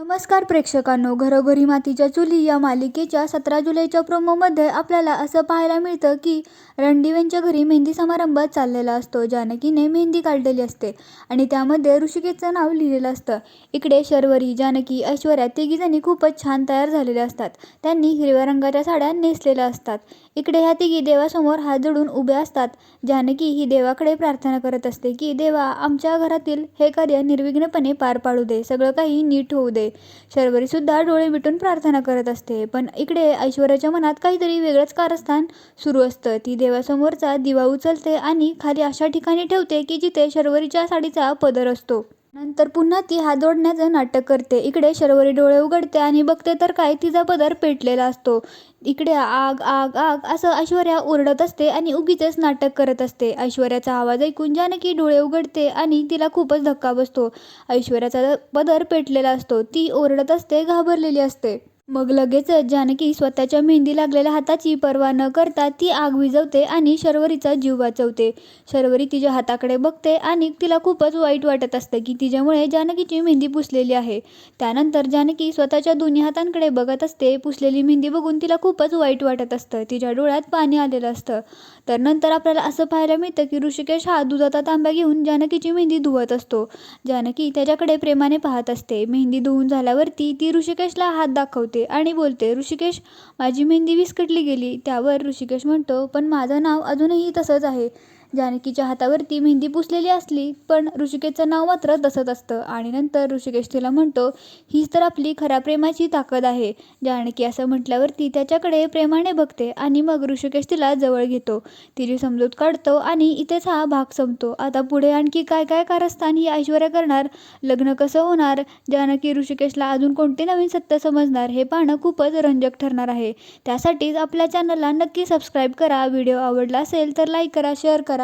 नमस्कार प्रेक्षकांनो घरोघरी मातीच्या चुली या मालिकेच्या सतरा जुलैच्या प्रोमोमध्ये आपल्याला असं पाहायला मिळतं की रणदिवेंच्या घरी मेहंदी समारंभ चाललेला असतो जानकीने मेहंदी काढलेली असते आणि त्यामध्ये ऋषिकेशचं नाव लिहिलेलं असतं. इकडे शर्वरी जानकी ऐश्वर्या तिघीजणी खूपच छान तयार झालेल्या असतात. त्यांनी हिरव्या रंगाच्या साड्या नेसलेल्या असतात. इकडे ह्या तिघी देवासमोर हात जोडून उभ्या असतात. जानकी ही देवाकडे प्रार्थना करत असते की देवा आमच्या घरातील हे कार्य निर्विघ्नपणे पार पाडू दे. सगळं काही नीट होऊ दे. शर्वरीसुद्धा डोळे मिटून प्रार्थना करत असते. पण इकडे ऐश्वर्याच्या मनात काहीतरी वेगळंच कारस्थान सुरू असतं. ती देवासमोरचा दिवा उचलते आणि खाली अशा ठिकाणी ठेवते की जिथे शर्वरीच्या साडीचा पदर असतो. नंतर पुन्हा ती हात जोडण्याचं नाटक करते. इकडे शर्वरी डोळे उघडते आणि बघते तर काय तिचा पदर पेटलेला असतो. इकडे आग आग आग असं ऐश्वर्या ओरडत असते आणि उगीचच नाटक करत असते. ऐश्वर्याचा आवाज ऐकून जानकी डोळे उघडते आणि तिला खूपच धक्का बसतो. ऐश्वर्याचा पदर पेटलेला असतो. ती ओरडत असते घाबरलेली असते. मग लगेचच जानकी स्वतःच्या मेहंदी लागलेल्या हाताची पर्वा न करता ती आग विझवते आणि शर्वरीचा जीव वाचवते. शर्वरी तिच्या हाताकडे बघते आणि तिला खूपच वाईट वाटत असतं की तिच्यामुळे जानकीची मेहंदी पुसलेली आहे. त्यानंतर जानकी स्वतःच्या दोन्ही हातांकडे बघत असते. पुसलेली मेहंदी बघून तिला खूपच वाईट वाटत असतं. तिच्या डोळ्यात पाणी आलेलं असतं. तर नंतर आपल्याला असं पाहायला मिळतं की ऋषिकेश हा दुधाचा तांब्या घेऊन जानकीची मेहंदी धुवत असतो. जानकी त्याच्याकडे प्रेमाने पाहत असते. मेहंदी धुवून झाल्यावरती ती ऋषिकेशला हात दाखवते. आणि बोलते ऋषिकेश माझी मेहंदी विस्कटली गेली. त्यावर ऋषिकेश म्हणतो पण माझं नाव अजूनही तसंच आहे. जानकीच्या हातावरती मेहंदी पुसलेली असली पण ऋषिकेशचं नाव मात्र तसंच असतं. आणि नंतर ऋषिकेश तिला म्हणतो हीच तर आपली खऱ्या प्रेमाची ताकद आहे. जानकी असं म्हटल्यावरती त्याच्याकडे प्रेमाने बघते आणि मग ऋषिकेश तिला जवळ घेतो. तिची समजूत काढतो आणि इथेच हा भाग संपतो. आता पुढे आणखी काय काय कारस्थान ही ऐश्वर्या करणार? लग्न कसं होणार? जानकी ऋषिकेशला अजून कोणते नवीन सत्य समजणार? हे पाहणं खूपच रंजक ठरणार आहे. त्यासाठीच आपल्या चॅनलला नक्की सबस्क्राईब करा. व्हिडिओ आवडला असेल तर लाईक करा शेअर करा.